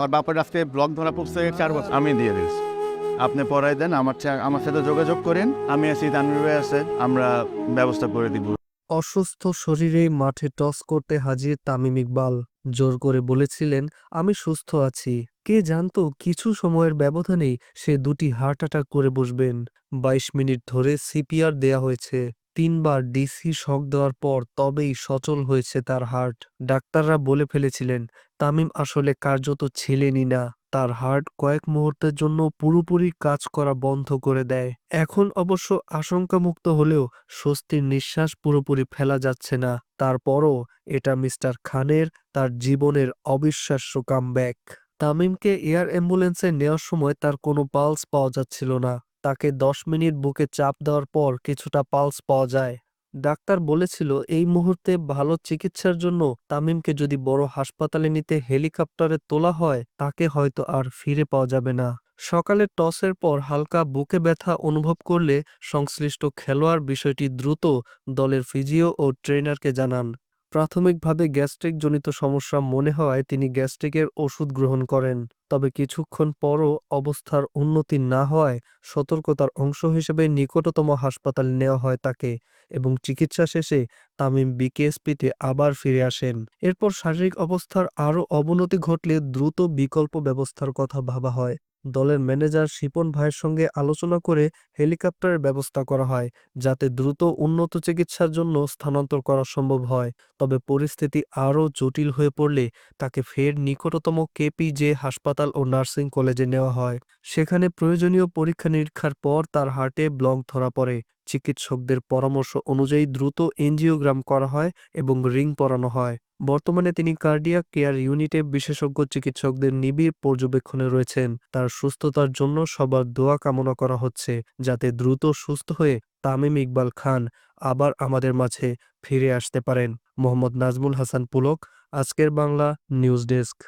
আমার বাপের আজকে ব্লগ ধরা পড়ছে চার বছর। আমি দিয়ে দিয়েছি। আপনি পড়াই দেন আমার চা- আমার সাথে যোগাযোগ করেন। আমি আছি তানভীর ভাই আছে আমরা ব্যবস্থা করে দিব। অসুস্থ শরীরে মাঠে টস করতে হাজির তামিম ইকবাল। জোর করে বলেছিলেন আমি সুস্থ আছি। কে জানতো কিছু সময়ের ব্যবধানেই সে দুটি হার্ট অ্যাটাক করে বসবেন। বাইশ মিনিট ধরে সিপিআর দেয়া হয়েছে। তিনবার ডিসি শক দেওয়ার পর তবেই সচল হয়েছে তার হার্ট। ডাক্তাররা বলে ফেলেছিলেন, তামিম আসলে কার্যত ছিলেনই না। তার হার্ট কয়েক মুহূর্তের জন্য পুরোপুরি কাজ করা বন্ধ করে দেয়। এখন অবশ্য আশঙ্কামুক্ত হলেও স্বস্তির নিঃশ্বাস পুরোপুরি ফেলা যাচ্ছে না। তারপরও এটা মিস্টার খানের, তার জীবনের অবিশ্বাস্য কামব্যাক। তামিমকে এয়ার অ্যাম্বুলেন্সে নেওয়ার সময় তার কোনো পালস পাওয়া যাচ্ছিল না। তাকে দশ মিনিট বুকে চাপ দেওয়ার পর কিছুটা পালস পাওয়া যায়। ডাক্তার বলেছিল, এই মুহূর্তে ভালো চিকিৎসার জন্য তামিমকে যদি বড় হাসপাতালে নিতে হেলিকপ্টারে তোলা হয়, তাকে হয়তো আর ফিরে পাওয়া যাবে না। সকালে টসের পর হালকা বুকে ব্যথা অনুভব করলে সংশ্লিষ্ট খেলোয়াড় বিষয়টি দ্রুত দলের ফিজিও ও ট্রেনারকে জানান। প্রাথমিকভাবে গ্যাস্ট্রিক জনিত সমস্যা মনে হওয়ায় তিনি গ্যাস্ট্রিকের ওষুধ গ্রহণ করেন, তবে কিছুক্ষণ পরও অবস্থার উন্নতি না হওয়ায় সতর্কতার অংশ হিসেবে নিকটতম হাসপাতালে নেওয়া হয় তাকে এবং চিকিৎসা শেষে তামিম বিকেএসপিতে আবার ফিরে আসেন। এরপর শারীরিক অবস্থার আরও অবনতি ঘটলে দ্রুত বিকল্প ব্যবস্থার কথা ভাবা হয়। দলের ম্যানেজার শিপন ভাইয়ের সঙ্গে আলোচনা করে হেলিকপ্টারের ব্যবস্থা করা হয়, যাতে দ্রুত উন্নত চিকিৎসার জন্য স্থানান্তর করা সম্ভব হয়। তবে পরিস্থিতি আরও জটিল হয়ে পড়লে তাকে ফের নিকটতম কেপিজে হাসপাতাল ও নার্সিং কলেজে নেওয়া হয়। সেখানে প্রয়োজনীয় পরীক্ষা নিরীক্ষার পর তার হার্টে ব্লক ধরা পড়ে। চিকিৎসকদের পরামর্শ অনুযায়ী দ্রুত এনজিওগ্রাম করা হয় এবং রিং পরানো হয়। বর্তমানে তিনি কার্ডিয়াক কেয়ার ইউনিটে বিশেষজ্ঞ চিকিৎসকদের নিবিড় পর্যবেক্ষণে রয়েছেন। তার সুস্থতার জন্য সবার দোয়া কামনা করা হচ্ছে যাতে দ্রুত সুস্থ হয়ে তামিম ইকবাল খান আবার আমাদের মাঝে ফিরে আসতে পারেন। মোহাম্মদ নাজমুল হাসান পুলক, আজকের বাংলা নিউজ ডেস্ক।